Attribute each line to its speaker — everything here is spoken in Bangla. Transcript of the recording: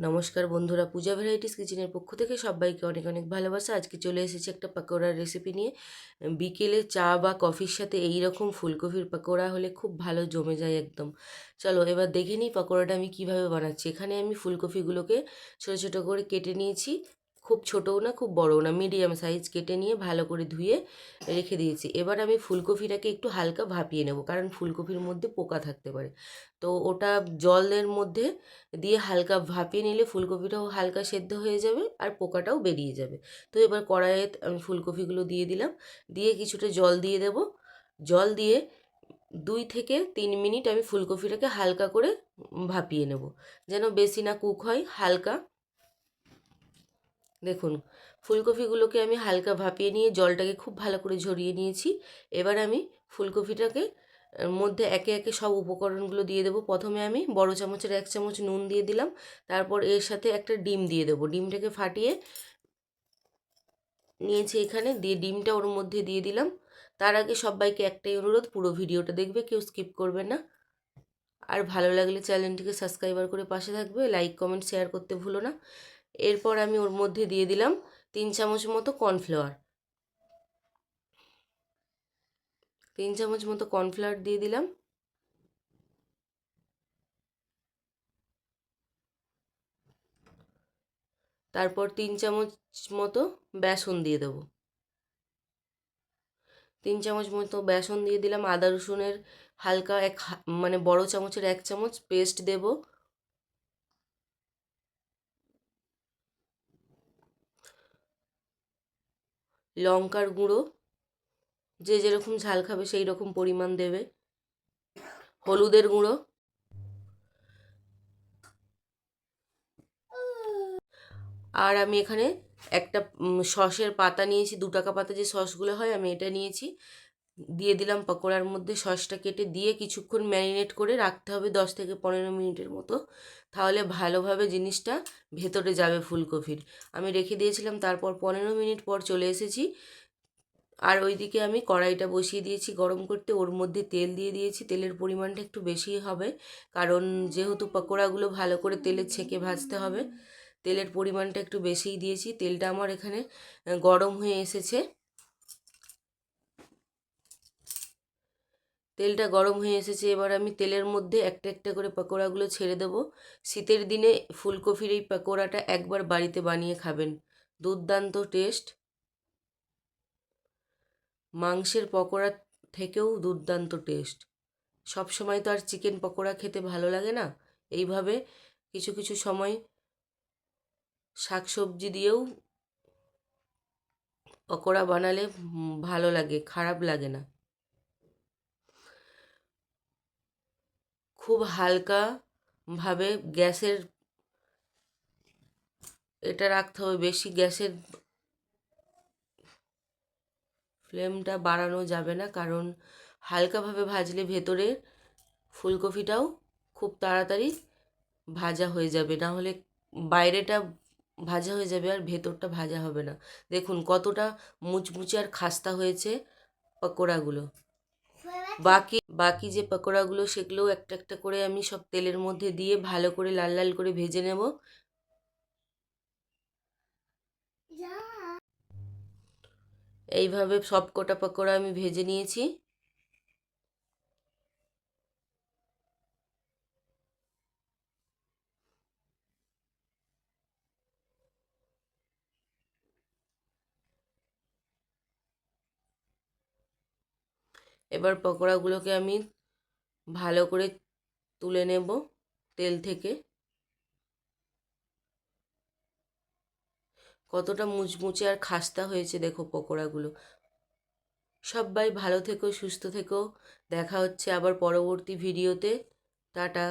Speaker 1: নমস্কার বন্ধুরা, পূজা ভ্যারাইটিস কিচেনের পক্ষ থেকে সবাইকে অনেক অনেক ভালোবাসা। আজকে চলে এসেছে একটা পাকোড়ার রেসিপি নিয়ে। বিকেলে চা বা কফির সাথে এই রকম ফুলকপির পাকোড়া হলে খুব ভালো জমে যায় একদম। চলো এবার দেখে নিই পাকোড়াটা আমি কীভাবে বানাচ্ছি। এখানে আমি ফুলকপিগুলোকে ছোটো ছোটো করে কেটে নিয়েছি। খুব ছোটও না, খুব বড়ও না মিডিয়াম সাইজ কেটে নিয়ে ভালো করে ধুয়ে রেখে দিয়েছি। এবার আমি ফুলকপিটাকে একটু হালকা ভাপিয়ে নেব, কারণ ফুলকপির মধ্যে পোকা থাকতে পারে। তো ওটা জলের মধ্যে দিয়ে হালকা ভাপিয়ে নিলে ফুলকপিটাও হালকা সেদ্ধ হয়ে যাবে আর পোকাটাও বেরিয়ে যাবে। তো এবার কড়াইয়ে আমি ফুলকপিগুলো দিয়ে দিলাম, দিয়ে কিছুটা জল দিয়ে দেব। জল দিয়ে দুই থেকে তিন মিনিট আমি ফুলকপিটাকে হালকা করে ভাপিয়ে নেব, যেন বেশি না কুক হয়, হালকা দেখুন, ফুলকপিগুলোকে আমি হালকা ভাপিয়ে নিয়ে জলটাকে খুব ভালো করে ঝরিয়ে নিয়েছি। এবার আমি ফুলকপিটাকে মধ্যে একে একে সব উপকরণগুলো দিয়ে দেবো। প্রথমে আমি বড় চামচের এক চামচ নুন দিয়ে দিলাম। তারপর এর সাথে একটা ডিম দিয়ে দেবো। ডিমটাকে ফাটিয়ে নিয়েছি এখানে। দিয়ে ডিমটা ওর মধ্যে দিয়ে দিলাম। তার আগে সবাইকে একটাই অনুরোধ, পুরো ভিডিওটা দেখবে, কেউ স্কিপ করবে না। আর ভালো লাগলে চ্যানেলটিকে সাবস্ক্রাইবার করে পাশে থাকবে। লাইক, কমেন্ট, শেয়ার করতে ভুলো না। এরপর আমি ওর মধ্যে দিয়ে দিলাম তিন চামচ মতো কর্নফ্লাওয়ার। তিন চামচ মতো কর্নফ্লাওয়ার দিয়ে দিলাম। তারপর তিন চামচ মতো বেসন দিয়ে দেবো। তিন চামচ মতো বেসন দিয়ে দিলাম। আদা রসুনের হালকা এক মানে বড় চামচের এক চামচ পেস্ট দেব। লঙ্কার গুঁড়ো, যে যেরকম ঝাল খাবে সেই রকম পরিমাণ দেবে। হলুদের গুঁড়ো। আর আমি এখানে একটা সসের পাতা নিয়েছি, দু টাকা পাতা যে সসগুলো হয় আমি এটা নিয়েছি। দিয়ে দিলাম পকোড়ার মধ্যে সসটা কেটে দিয়ে কিছুক্ষণ ম্যারিনেট করে রাখতে হবে দশ থেকে পনেরো মিনিটের মতো। তাহলে ভালোভাবে জিনিসটা ভেতরে যাবে ফুলকপির। আমি রেখে দিয়েছিলাম, তারপর পনেরো মিনিট পর চলে এসেছি। আর ওইদিকে আমি কড়াইটা বসিয়ে দিয়েছি গরম করতে। ওর মধ্যে তেল দিয়ে দিয়েছি। তেলের পরিমাণটা একটু বেশি হবে, কারণ যেহেতু পকোড়াগুলো ভালো করে তেলে ছেঁকে ভাজতে হবে, তেলের পরিমাণটা একটু বেশিই দিয়েছি। তেলটা আমার এখানে গরম হয়ে এসেছে। তেলটা গরম হয়ে এসেছে, এবার আমি তেলের মধ্যে একটা একটা করে পকোড়াগুলো ছেড়ে দেব। শীতের দিনে ফুলকপির এই পকোড়াটা একবার বাড়িতে বানিয়ে খাবেন। দুর্দান্ত টেস্ট। মাংসের পকোড়া থেকেও দুর্দান্ত টেস্ট। সব সময় তো আর চিকেন পকোড়া খেতে ভালো লাগে না। এইভাবে কিছু কিছু সময় শাক সবজি দিয়েও পকোড়া বানালে ভালো লাগে, খারাপ লাগে না। খুব হালকাভাবে গ্যাসের এটা রাখতে হবে, বেশি গ্যাসের ফ্লেমটা বাড়ানো যাবে না, কারণ হালকাভাবে ভাজলে ভেতরে ফুলকপিটাও খুব তাড়াতাড়ি ভাজা হয়ে যাবে, না হলে বাইরেটা ভাজা হয়ে যাবে আর ভেতরটা ভাজা হবে না। দেখুন কতটা মুচমুচে আর খাস্তা হয়েছে পকোড়াগুলো। বাকি বাকি যে পকোড়াগুলো সেগুলোও একটা একটা করে আমি সব তেলের মধ্যে দিয়ে ভালো করে লাল লাল করে ভেজে নেব। এইভাবে সব কটা পকোড়া আমি ভেজে নিয়েছি। এবার পকোড়াগুলোকে আমি ভালো করে তুলে নেব তেল থেকে। কতটা মুচমুচে আর খাস্তা হয়েছে দেখো পকোড়াগুলো। সবাই ভালো থেকো, সুস্থ থেকো। দেখা হচ্ছে আবার পরবর্তী ভিডিওতে। টাটা।